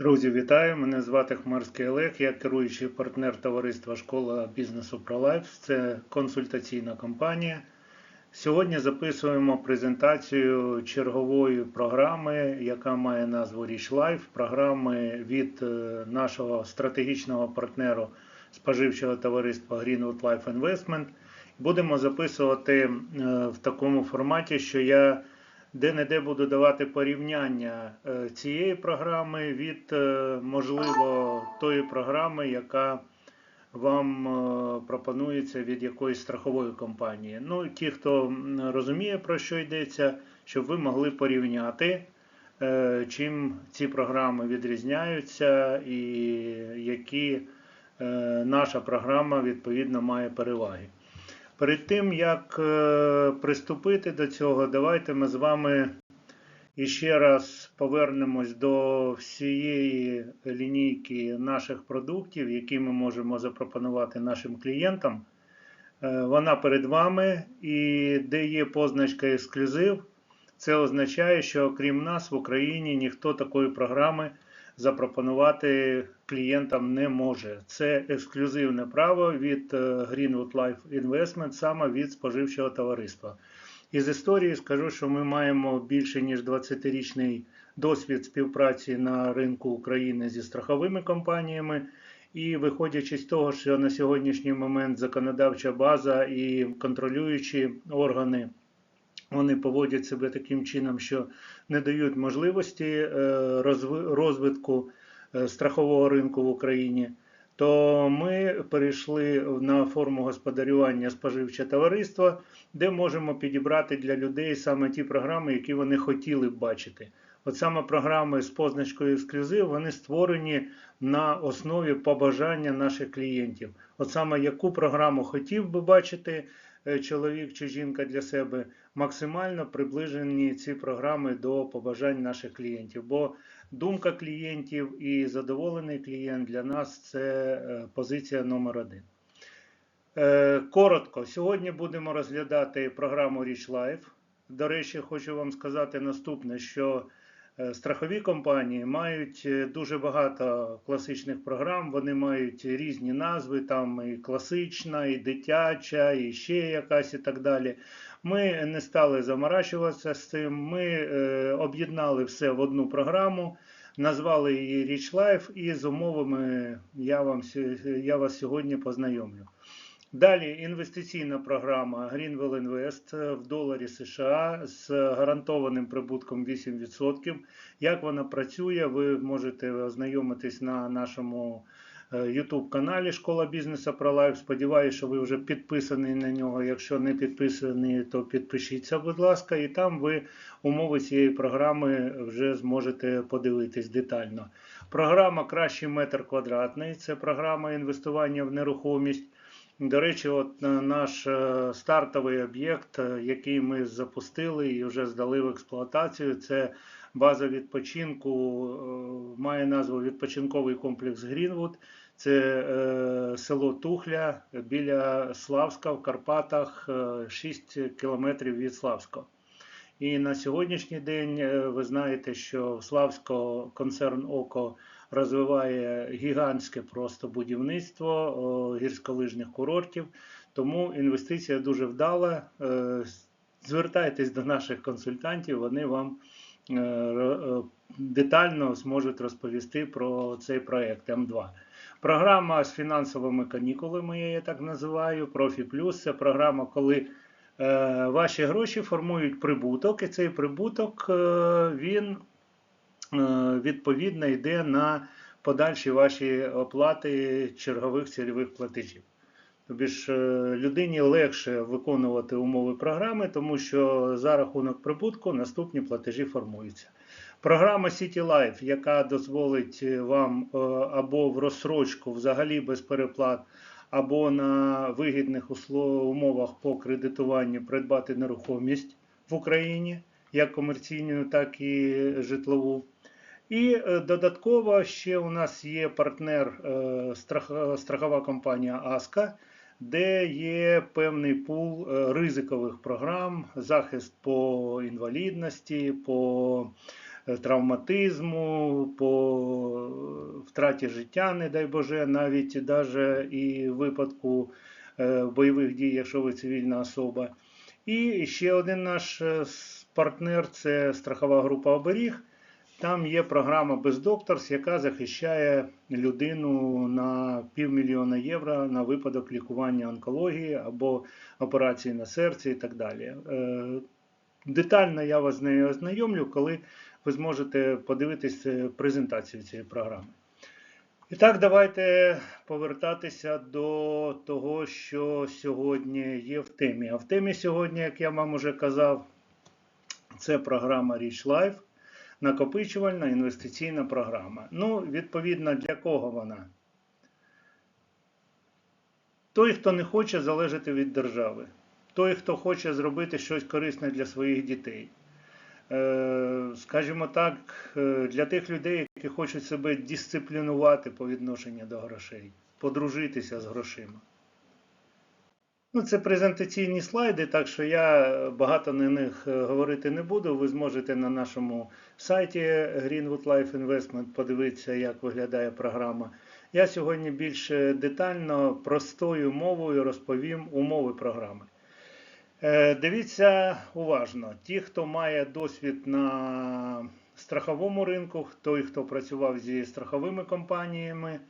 Друзі, вітаю! Мене звати Хмарський Олег, я керуючий партнер товариства Школа бізнесу ProLife. Це консультаційна компанія. Сьогодні записуємо презентацію чергової програми, яка має назву Rich Life, програми від е, нашого стратегічного партнеру споживчого товариства Greenwood Life Investment. Будемо записувати е, в такому форматі, що я де-не-де буду давати порівняння е, цієї програми від, е, можливо, тої програми, яка вам е, пропонується від якоїсь страхової компанії. Ну, ті, хто розуміє, про що йдеться, щоб ви могли порівняти, чим ці програми відрізняються і які наша програма відповідно має переваги. Перед тим як е, приступити до цього, давайте ми з вами іще раз повернемось до всієї лінійки наших продуктів, які ми можемо запропонувати нашим клієнтам. Е, Вона перед вами, і де є позначка ексклюзив, це означає, що крім нас в Україні ніхто такої програми запропонувати клієнтам не може. Це ексклюзивне право від е, Greenwood Life Investment, саме від споживчого товариства. Із історії скажу, що ми маємо більше ніж 20-річний досвід співпраці на ринку України зі страховими компаніями. І виходячи з того, що на сьогоднішній момент законодавча база і контролюючі органи вони поводять себе таким чином, що не дають можливості е, розвитку е, страхового ринку в Україні, то ми перейшли на форму господарювання споживче товариство, де можемо підібрати для людей саме ті програми, які вони хотіли б бачити. От саме програми з позначкою ексклюзив вони створені на основі побажання наших клієнтів. От саме яку програму хотів би бачити е, чоловік чи жінка для себе, максимально приближені ці програми до побажань наших клієнтів. Бо думка клієнтів і задоволений клієнт для нас це е, позиція номер один. Е, Коротко, сьогодні будемо розглядати програму Rich Life. До речі, хочу вам сказати наступне, що е, страхові компанії мають дуже багато класичних програм, вони мають різні назви, там і класична, і дитяча, і ще якась, і так далі. Ми не стали заморачуватися з цим. Ми е, об'єднали все в одну програму, назвали її Rich Life, і з умовами я, вам, я вас сьогодні познайомлю. Далі інвестиційна програма Greenwell Invest в доларі США з гарантованим прибутком 8%. Як вона працює, ви можете ознайомитись на нашому YouTube каналі Школа бізнесу про лайф. Сподіваюся, що ви вже підписані на нього. Якщо не підписані, то підпишіться, будь ласка, і там ви умови цієї програми вже зможете подивитись детально. Програма Кращий метр квадратний це програма інвестування в нерухомість. До речі, от е, наш е, стартовий об'єкт, е, який ми запустили і вже здали в експлуатацію, це база відпочинку, е, має назву відпочинковий комплекс Грінвуд. Це е, село Тухля біля Славська в Карпатах, е, 6 кілометрів від Славського. І на сьогоднішній день е, ви знаєте, що в Славського концерн ОКО розвиває гігантське просто будівництво о, гірськолижних курортів. Тому інвестиція дуже вдала. Е, Звертайтесь до наших консультантів, вони вам е, е, детально зможуть розповісти про цей проект М2. Програма з фінансовими канікулами, я її так називаю. Профі Плюс це програма, коли е, ваші гроші формують прибуток, і цей прибуток е, він е, відповідно йде на подальші ваші оплати чергових цільових платежів. Тобі ж е, людині легше виконувати умови програми, тому що за рахунок прибутку наступні платежі формуються. Програма City Life, яка дозволить е, вам е, або в розсрочку взагалі без переплат, або на вигідних умовах по кредитуванню придбати нерухомість в Україні, як комерційну, так і житлову. І е, додатково ще у нас є партнер страх- страхова компанія Аска, де є певний пул ризикових програм, захист по інвалідності, по травматизму, по втраті життя, не дай Боже, навіть даже і в випадку е, бойових дій, якщо ви цивільна особа. І ще один наш е, партнер це страхова група Оберіг. Там є програма Бездокторс, яка захищає людину на півмільйона євро на випадок лікування онкології або операції на серці і так далі. Е, Детально я вас з нею ознайомлю, коли ви зможете подивитись е, презентацію цієї програми. І так, давайте повертатися до того, що сьогодні є в темі. А в темі сьогодні, як я вам уже казав, це програма Rich Life, накопичувальна інвестиційна програма. Ну, відповідно, для кого вона? Той, хто не хоче залежати від держави, той, хто хоче зробити щось корисне для своїх дітей. Е, Скажімо так, е, для тих людей, які хочуть себе дисциплінувати по відношенню до грошей, подружитися з грошима. Ну, це презентаційні слайди, так що я багато на них е, говорити не буду. Ви зможете на нашому сайті Greenwood Life Investment подивитися, як виглядає програма. Я сьогодні більш детально, простою мовою розповім умови програми. Е, Дивіться уважно. Ті, хто має досвід на страховому ринку, той, хто працював зі страховими компаніями,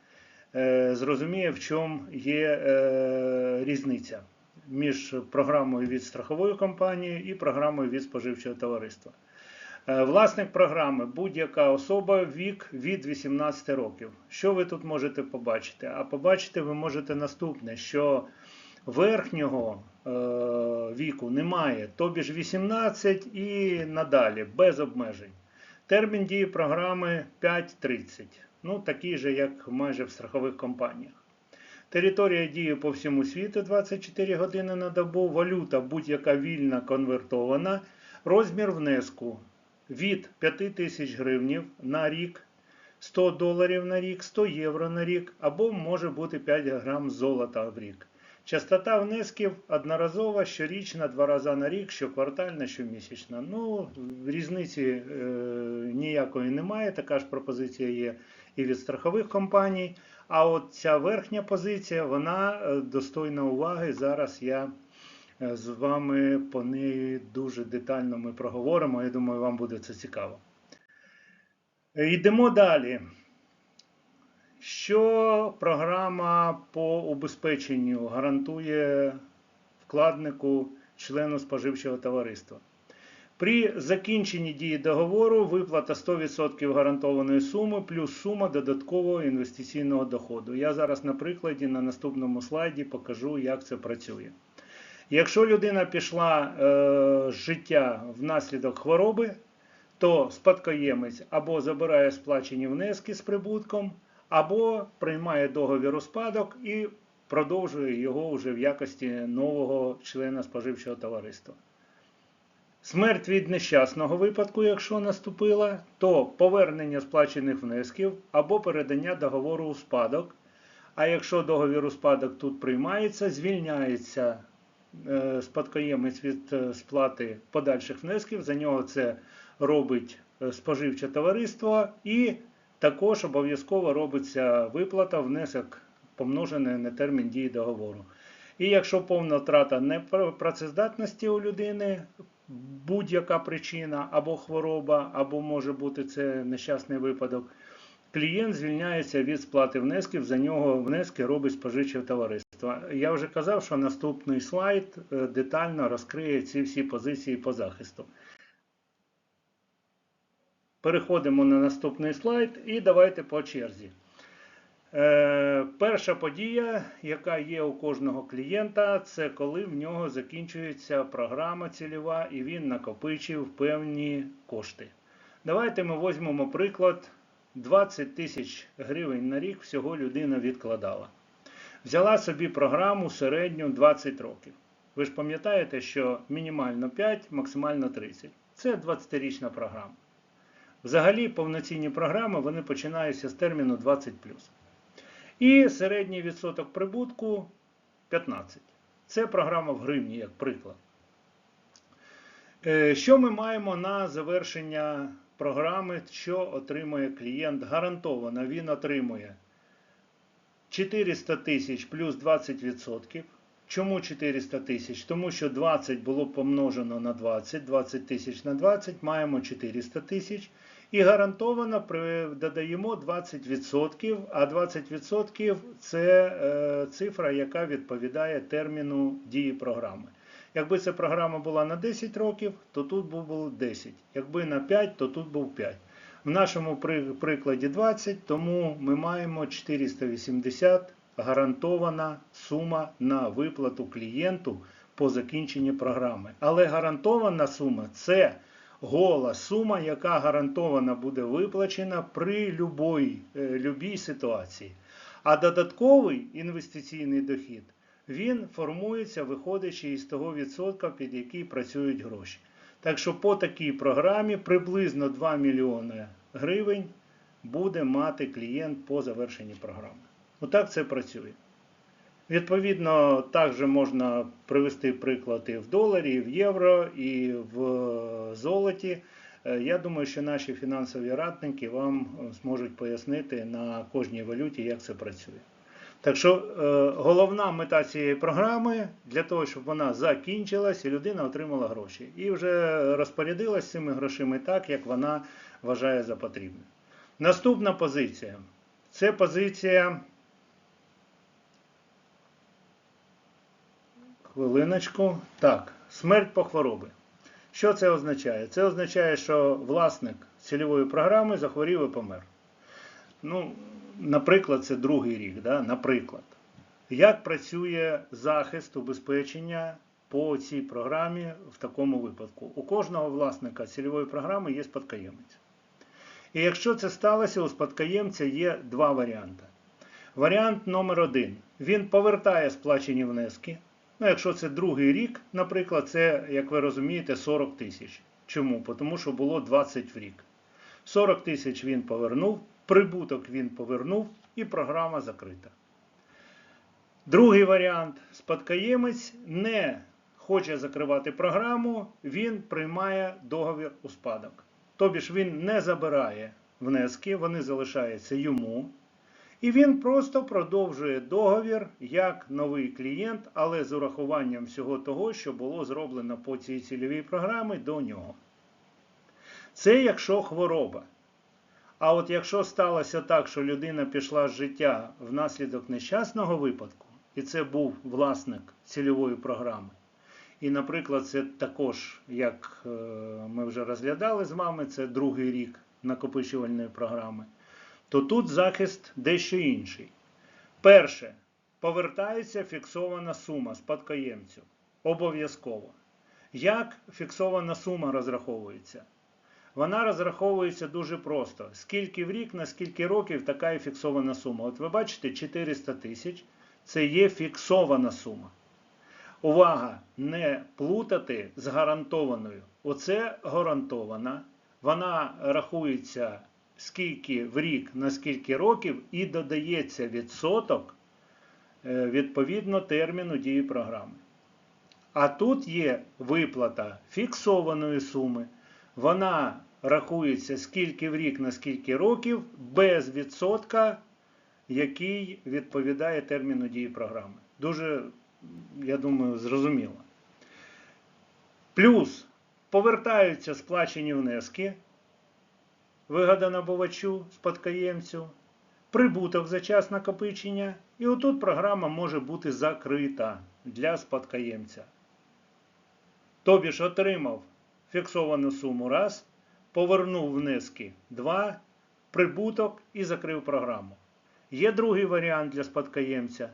е, зрозуміє, в чому є е, різниця між програмою від страхової компанії і програмою від споживчого товариства. Власник програми будь-яка особа вік від 18 років. Що ви тут можете побачити? А побачити ви можете наступне, що верхнього е, віку немає, тобі ж 18 і надалі, без обмежень. Термін дії програми 5.30. Ну, такий же, як майже в страхових компаніях. Територія діє по всьому світу 24 години на добу, валюта будь-яка вільна конвертована, розмір внеску від 5 тисяч гривнів на рік, 100 доларів на рік, 100 євро на рік, або може бути 5 грам золота в рік. Частота внесків одноразова, щорічна, два рази на рік, щоквартальна, щомісячна. Ну, різниці е, ніякої немає. Така ж пропозиція є і від страхових компаній. А от ця верхня позиція, вона е, достойна уваги. Зараз я е, з вами по неї дуже детально ми проговоримо. Я думаю, вам буде це цікаво. Е, Йдемо далі. Що програма по убезпеченню гарантує вкладнику члену споживчого товариства? При закінченні дії договору виплата 100% гарантованої суми плюс сума додаткового інвестиційного доходу. Я зараз на прикладі на наступному слайді покажу, як це працює. Якщо людина пішла е, з життя внаслідок хвороби, то спадкоємець або забирає сплачені внески з прибутком, або приймає договір у спадок і продовжує його вже в якості нового члена споживчого товариства. Смерть від нещасного випадку, якщо наступила, то повернення сплачених внесків або передання договору у спадок. А якщо договір у спадок тут приймається, звільняється е, спадкоємець від е, сплати подальших внесків. За нього це робить е, споживче товариство, і також обов'язково робиться виплата внесок помножений на термін дії договору. І якщо повна втрата непрацездатності у людини, будь-яка причина або хвороба, або може бути це нещасний випадок, клієнт звільняється від сплати внесків, за нього внески робить споживче товариство. Я вже казав, що наступний слайд е, детально розкриє ці всі позиції по захисту. Переходимо на наступний слайд і давайте по черзі. Е, перша подія, яка є у кожного клієнта, це коли в нього закінчується програма цільова і він накопичив певні кошти. Давайте ми візьмемо приклад: 20 тисяч гривень на рік всього людина відкладала. Взяла собі програму середню 20 років. Ви ж пам'ятаєте, що мінімально 5, максимально 30. Це 20-річна програма. Взагалі, повноцінні програми вони починаються з терміну 20. І середній відсоток прибутку 15. Це програма в гривні, як приклад. Е, Що ми маємо на завершення програми, що отримує клієнт гарантовано, він отримує 400 тисяч плюс 20%. Чому 400 тисяч? Тому що 20 було помножено на 20, 20 тисяч на 20, маємо 400 тисяч. І гарантовано додаємо 20%, а 20% це е, цифра, яка відповідає терміну дії програми. Якби ця програма була на 10 років, то тут був був 10. Якби на 5, то тут був 5. В нашому прикладі 20, тому ми маємо 480 гарантована сума на виплату клієнту по закінченні програми. Але гарантована сума це гола сума, яка гарантовано буде виплачена при любой, е, любій ситуації. А додатковий інвестиційний дохід він формується, виходячи із того відсотка, під який працюють гроші. Так що по такій програмі приблизно 2 мільйони гривень буде мати клієнт по завершенні програми. Отак це працює. Відповідно, також можна привести приклад і в доларі, в євро, і в золоті. Е, Я думаю, що наші фінансові радники вам е, зможуть пояснити на кожній валюті, як це працює. Так що е, головна мета цієї програми для того, щоб вона закінчилась і людина отримала гроші. І вже розпорядилась цими грошима так, як вона вважає за потрібне. Наступна позиція. Це позиція. Хвилиночку. Так, смерть по хворобі. Що це означає? Це означає, що власник цільової програми захворів і помер. Ну, наприклад, це другий рік. Да? Наприклад, як працює захист убезпечення по цій програмі в такому випадку? У кожного власника цільової програми є спадкоємець. І якщо це сталося, у спадкоємця є два варіанти. Варіант номер один. Він повертає сплачені внески. Ну, якщо це другий рік, наприклад, це, як ви розумієте, 40 тисяч. Чому? Тому що було 20 в рік. 40 тисяч він повернув, прибуток він повернув і програма закрита. Другий варіант. Спадкоємець не хоче закривати програму, він приймає договір у спадок. Тобі ж він не забирає внески, вони залишаються йому. І він просто продовжує договір як новий клієнт, але з урахуванням всього того, що було зроблено по цій цільовій програмі до нього. Це якщо хвороба. А от якщо сталося так, що людина пішла з життя внаслідок нещасного випадку, і це був власник цільової програми, і, наприклад, це також, як е, ми вже розглядали з вами, це другий рік накопичувальної програми, то тут захист дещо інший. Перше, повертається фіксована сума спадкоємцю. Обов'язково. Як фіксована сума розраховується? Вона розраховується дуже просто. Скільки в рік, на скільки років така і фіксована сума. От ви бачите, 400 тисяч це є фіксована сума. Увага! Не плутати з гарантованою. Оце гарантована. Вона рахується скільки в рік, на скільки років, і додається відсоток е, відповідно терміну дії програми. А тут є виплата фіксованої суми. Вона рахується скільки в рік, на скільки років, без відсотка, який відповідає терміну дії програми. Дуже, я думаю, зрозуміло. Плюс повертаються сплачені внески, вигода набувачу, спадкоємцю, прибуток за час накопичення. І отут програма може бути закрита для спадкоємця. Тобі ж отримав фіксовану суму раз, повернув внески 2, прибуток і закрив програму. Є другий варіант для спадкоємця.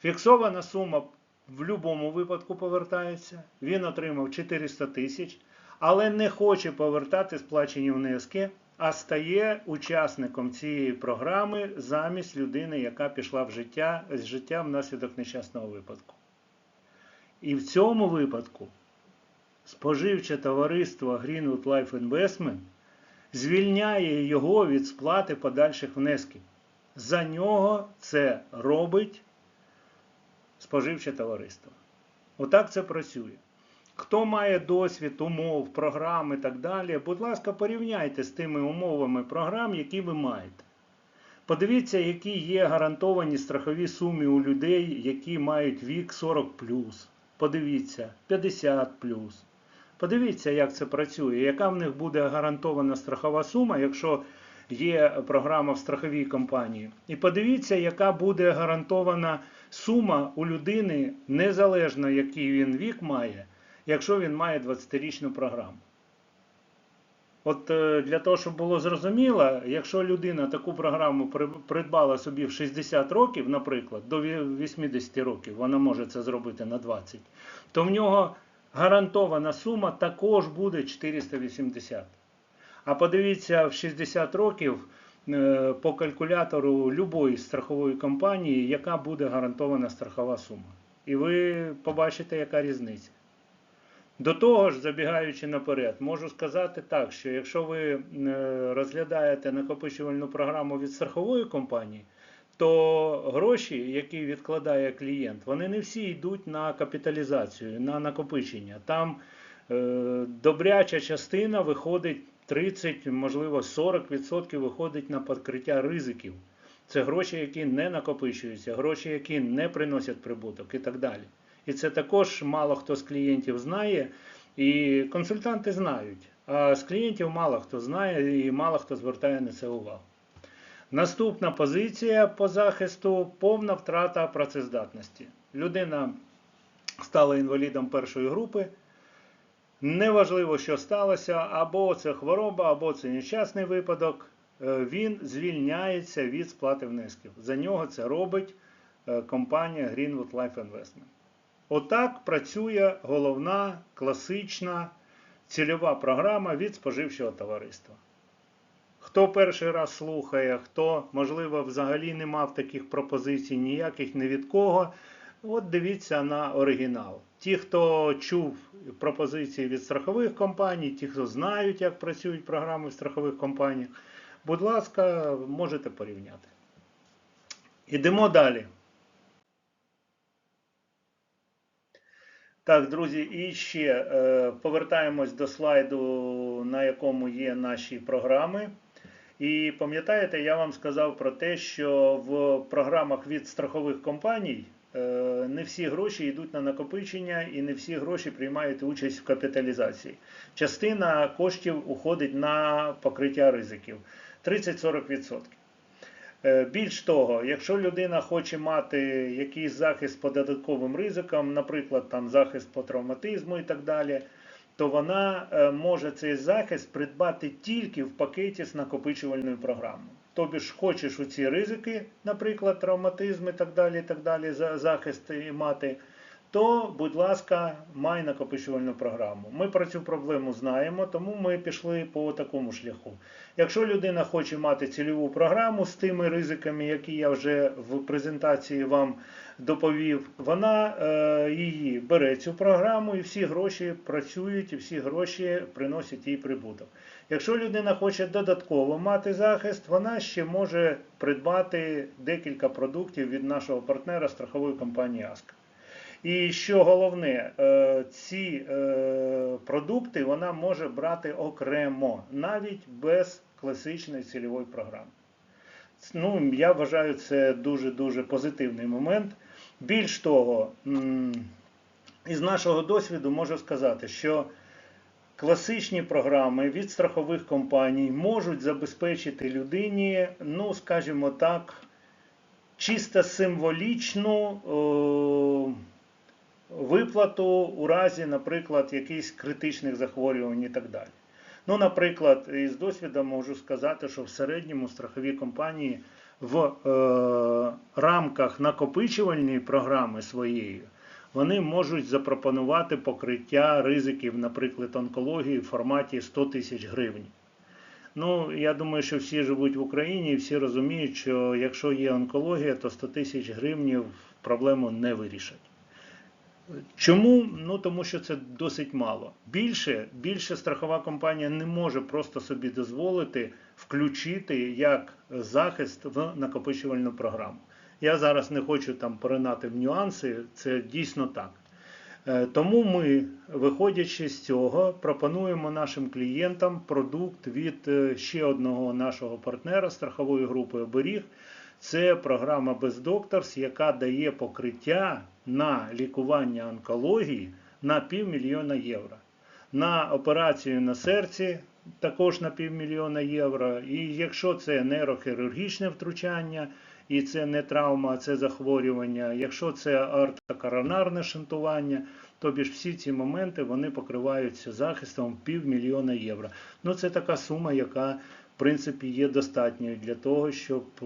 Фіксована сума в будь-якому випадку повертається. Він отримав 400 тисяч, але не хоче повертати сплачені внески, а стає учасником цієї програми замість людини, яка пішла в життя, з життя внаслідок нещасного випадку. І в цьому випадку споживче товариство Greenwood Life Investment звільняє його від сплати подальших внесків. За нього це робить споживче товариство. Отак це працює. Хто має досвід, умов, програм і так далі, будь ласка, порівняйте з тими умовами програм, які ви маєте. Подивіться, які є гарантовані страхові суми у людей, які мають вік 40. Подивіться, 50. Подивіться, як це працює, яка в них буде гарантована страхова сума, якщо є програма в страховій компанії. І подивіться, яка буде гарантована сума у людини, незалежно який він вік має, якщо він має 20-річну програму. От е, для того, щоб було зрозуміло, якщо людина таку програму придбала собі в 60 років, наприклад, до 80 років, вона може це зробити на 20, то в нього гарантована сума також буде 480. А подивіться в 60 років е, по калькулятору любої страхової компанії, яка буде гарантована страхова сума. І ви побачите, яка різниця. До того ж, забігаючи наперед, можу сказати так, що якщо ви е, розглядаєте накопичувальну програму від страхової компанії, то гроші, які відкладає клієнт, вони не всі йдуть на капіталізацію, на накопичення. Там е, добряча частина виходить 30, можливо 40% виходить на покриття ризиків. Це гроші, які не накопичуються, гроші, які не приносять прибуток і так далі. І це також мало хто з клієнтів знає, і консультанти знають. А з клієнтів мало хто знає і мало хто звертає на це увагу. Наступна позиція по захисту повна втрата працездатності. Людина стала інвалідом першої групи. Неважливо, що сталося, або це хвороба, або це нещасний випадок. е, Він звільняється від сплати внесків. За нього це робить е, компанія Greenwood Life Investment. Отак працює головна класична цільова програма від споживчого товариства. Хто перший раз слухає, хто, можливо, взагалі не мав таких пропозицій ніяких ні від кого, от дивіться на оригінал. Ті, хто чув пропозиції від страхових компаній, ті, хто знають, як працюють програми в страхових компаніях, будь ласка, можете порівняти. Ідемо далі. Так, друзі, і ще е, повертаємось до слайду, на якому є наші програми. І пам'ятаєте, я вам сказав про те, що в програмах від страхових компаній е, не всі гроші йдуть на накопичення і не всі гроші приймають участь в капіталізації. Частина коштів уходить на покриття ризиків 30-40%. Е, Більш того, якщо людина хоче мати якийсь захист по додатковим ризикам, наприклад, там захист по травматизму і так далі, то вона е, може цей захист придбати тільки в пакеті з накопичувальною програмою. Тобі ж хочеш у ці ризики, наприклад, травматизм і так далі, і так далі, за- захист мати, то, будь ласка, май накопичувальну програму. Ми про цю проблему знаємо, тому ми пішли по такому шляху. Якщо людина хоче мати цільову програму з тими ризиками, які я вже в презентації вам доповів, вона е, її бере цю програму і всі гроші працюють, і всі гроші приносять їй прибуток. Якщо людина хоче додатково мати захист, вона ще може придбати декілька продуктів від нашого партнера страхової компанії АСК. І що головне, е, ці е, продукти вона може брати окремо, навіть без класичної цільової програми. Ну, я вважаю, це дуже-дуже позитивний момент. Більш того, із нашого досвіду можу сказати, що класичні програми від страхових компаній можуть забезпечити людині, ну, скажімо так, чисто символічну. о, виплату у разі, наприклад, якихось критичних захворювань і так далі. Ну, наприклад, із досвіду можу сказати, що в середньому страхові компанії в е, рамках накопичувальної програми своєї вони можуть запропонувати покриття ризиків, наприклад, онкології в форматі 100 тисяч гривень. Ну, я думаю, що всі живуть в Україні і всі розуміють, що якщо є онкологія, то 100 тисяч гривень проблему не вирішать. Чому? Ну тому що це досить мало. Більше, більше страхова компанія не може просто собі дозволити включити як захист в накопичувальну програму. Я зараз не хочу там поринати в нюанси, це дійсно так. Е, Тому ми, виходячи з цього, пропонуємо нашим клієнтам продукт від е, ще одного нашого партнера страхової групи Оберіг. Це програма Бездокторс, яка дає покриття на лікування онкології на півмільйона євро. На операцію на серці також на півмільйона євро. І якщо це нейрохірургічне втручання, і це не травма, а це захворювання, якщо це артокоронарне шунтування, тобі ж всі ці моменти вони покриваються захистом півмільйона євро. Ну це така сума, яка принципі є достатньою для того, щоб е,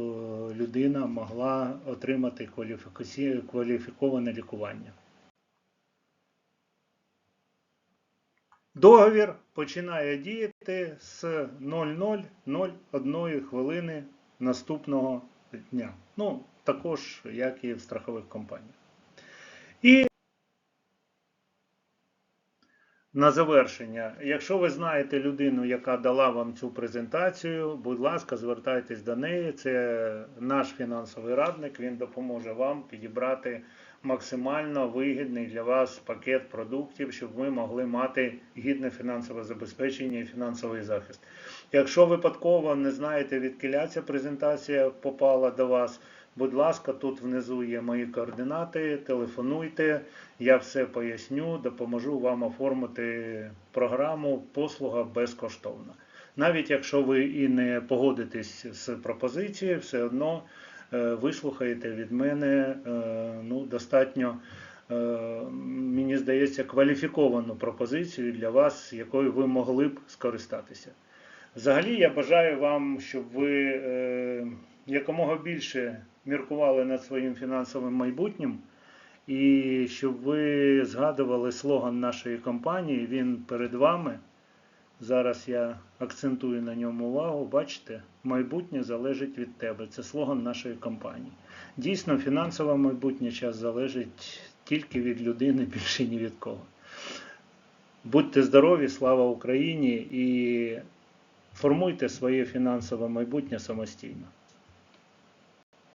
людина могла отримати кваліфіковане лікування. Договір починає діяти з 00.01 хвилини наступного дня. Ну, також, як і в страхових компаніях. І на завершення, якщо ви знаєте людину, яка дала вам цю презентацію, будь ласка, звертайтесь до неї. Це наш фінансовий радник. Він допоможе вам підібрати максимально вигідний для вас пакет продуктів, щоб ви могли мати гідне фінансове забезпечення і фінансовий захист. Якщо випадково не знаєте, відкіля ця презентація попала до вас, будь ласка, тут внизу є мої координати, телефонуйте, я все поясню, допоможу вам оформити програму послуга безкоштовно. Навіть якщо ви і не погодитесь з пропозицією, все одно е, вислухаєте від мене е, ну, достатньо, е, мені здається, кваліфіковану пропозицію для вас, якою ви могли б скористатися. Взагалі, я бажаю вам, щоб ви якомога більше міркували над своїм фінансовим майбутнім, і щоб ви згадували слоган нашої компанії. Він перед вами. Зараз я акцентую на ньому увагу. Бачите, майбутнє залежить від тебе. Це слоган нашої компанії. Дійсно, фінансове майбутнє час залежить тільки від людини, більше ні від кого. Будьте здорові, слава Україні і формуйте своє фінансове майбутнє самостійно.